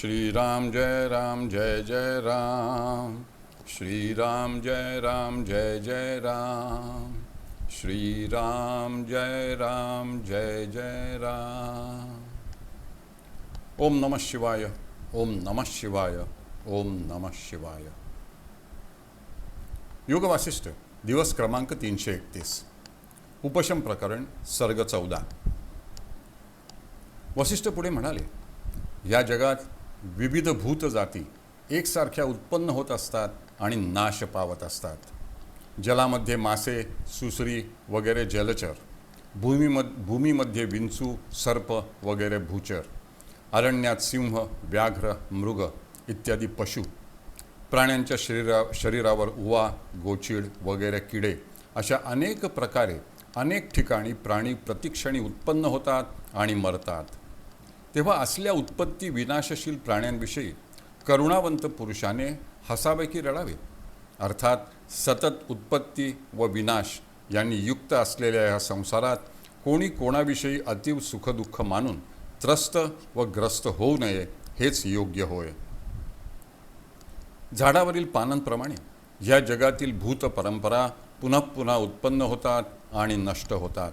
श्रीराम जय राम जय जय राम। श्रीराम जय राम जय जय राम। श्रीराम जय राम जय जय राम। ओम नमः शिवाय ओम नमः शिवाय ओम नमः शिवाय। योग वासिष्ठ दिवस क्रमांक तीनशे एकतीस। उपशम प्रकरण सर्ग चौदा. वसिष्ठ पुढे म्हणाले या जगात विविध भूत जाती एकसारख्या उत्पन्न होत असतात आणि नाश पावत असतात. जलामध्ये मासे सुसरी वगैरे जलचर भूमीम भूमीमध्ये विंचू सर्प वगैरे भूचर अरण्यात सिंह व्याघ्र मृग इत्यादी पशु प्राण्यांच्या शरीरा शरीरावर उवा गोचिड वगैरे किडे अशा अनेक प्रकारे अनेक ठिकाणी प्राणी प्रतिक्षणी उत्पन्न होतात आणि मरतात. तेव्हा असल्या उत्पत्ती विनाशशील प्राण्यांविषयी करुणावंत पुरुषाने हसावे की रडावे. अर्थात सतत उत्पत्ती व विनाश यांनी युक्त असलेल्या या संसारात कोणी कोणाविषयी अतीव सुखदुःख मानून त्रस्त व ग्रस्त होऊ नये हेच योग्य होय. झाडावरील पानांप्रमाणे या जगातील भूत परंपरा पुन्हा पुन्हा उत्पन्न होतात आणि नष्ट होतात.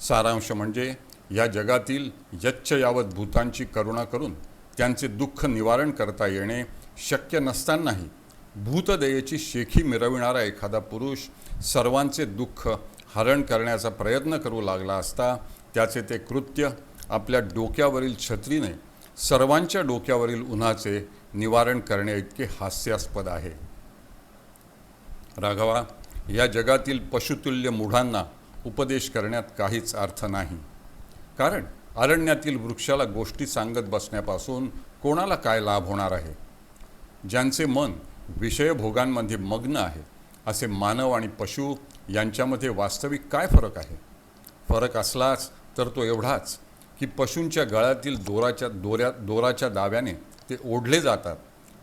सारांश म्हणजे या जगातील यच्छ यावत भूतांची करुणा करून त्यांचे दुःख निवारण करता येणे शक्य नसतानाही भूतदयेची शेखी मिरविणारा एखादा पुरुष सर्वांचे दुःख हरण करण्याचा प्रयत्न करू लागला असता त्याचे ते कृत्य आपल्या डोक्यावरील छत्रीने सर्वांच्या डोक्यावरील उन्हाचे निवारण करणे इतके हास्यास्पद आहे. राघवा या जगातील पशुतुल्य मूढांना उपदेश करण्यात काहीच अर्थ नाही. कारण अरण्यातील वृक्षाला गोष्टी सांगत बसण्यापासून कोणाला काय लाभ होणार आहे? ज्यांचे मन विषयभोगांमध्ये मग्न आहे असे मानव आणि पशु यांच्यामध्ये वास्तविक काय फरक आहे? फरक असलाच तर तो एवढाच की पशूंच्या गळ्यातील दोराच्या दोऱ्या दोराच्या दाव्याने ते ओढले जातात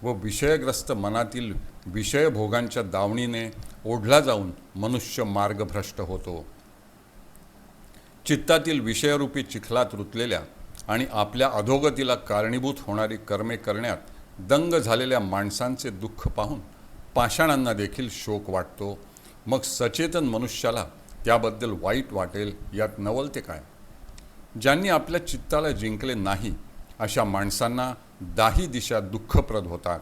व विषयग्रस्त मनातील विषयभोगांच्या दावणीने ओढला जाऊन मनुष्य मार्गभ्रष्ट होतो. चित्तातील विषयरूपी चिखलात रुतलेल्या आणि आपल्या अधोगतीला कारणीभूत होणारी कर्मे करण्यात दंग झालेल्या माणसांचे दुःख पाहून पाषाणांना देखील शोक वाटतो. मग सचेतन मनुष्याला त्याबद्दल वाईट वाटेल यात नवलते काय? ज्यांनी आपल्या चित्ताला जिंकले नाही अशा माणसांना दाही दिशा दुःखप्रद होतात.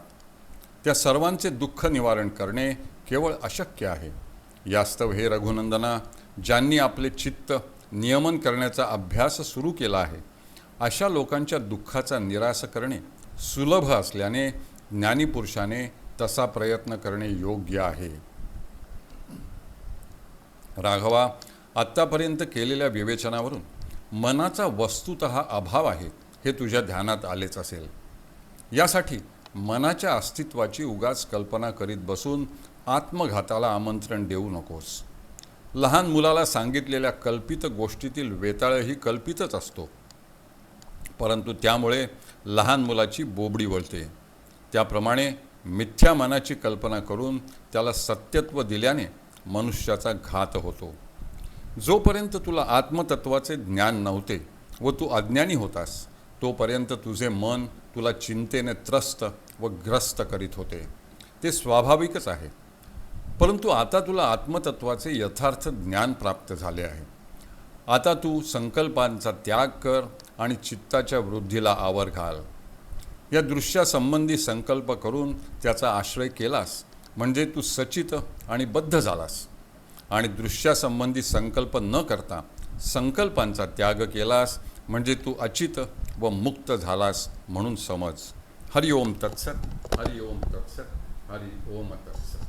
त्या सर्वांचे दुःख निवारण करणे केवळ अशक्य आहे. यास्तव हे रघुनंदना ज्यांनी आपले चित्त नियमन करण्याचा अभ्यास सुरू केला आहे. अशा लोकांच्या दुःखाचा निराश करणे सुलभ असल्याने ज्ञानीपुरुषाने तसा प्रयत्न करणे योग्य आहे. राघवा आत्तापर्यंत केलेल्या विवेचनावरून मनाचा वस्तुत अभाव आहे हे तुझ्या ध्यानात आलेच असेल. यासाठी मनाच्या अस्तित्वाची उगाच कल्पना करीत बसून आत्मघाताला आमंत्रण देऊ नकोस. लहान मुलाला सांगितलेल्या कल्पित गोष्टीतील वेताळही कल्पितच असतो. परंतु त्यामुळे लहान मुलाची बोबडी वळते. त्याप्रमाणे मिथ्या मनाची कल्पना करून त्याला सत्यत्व दिल्याने मनुष्याचा घात होतो. जोपर्यंत तुला आत्मतत्वाचे ज्ञान नव्हते व तू अज्ञानी होतास तोपर्यंत तुझे मन तुला चिंतेने त्रस्त व ग्रस्त करीत होते. ते स्वाभाविकच आहे. परंतु आता तुला आत्मतत्वाचे यथार्थ ज्ञान प्राप्त झाले आहे. आता तू संकल्पांचा त्याग कर आणि चित्ताच्या वृद्धीला आवर घाल. या दृश्यासंबंधी संकल्प करून त्याचा आश्रय केलास म्हणजे तू सचित आणि बद्ध झालास. आणि दृश्यासंबंधी संकल्प न करता संकल्पांचा त्याग केलास म्हणजे तू अचित व मुक्त झालास म्हणून समज. हरि ओम तत्सत हरि ओम तत्सत हरि ओम तत्सत.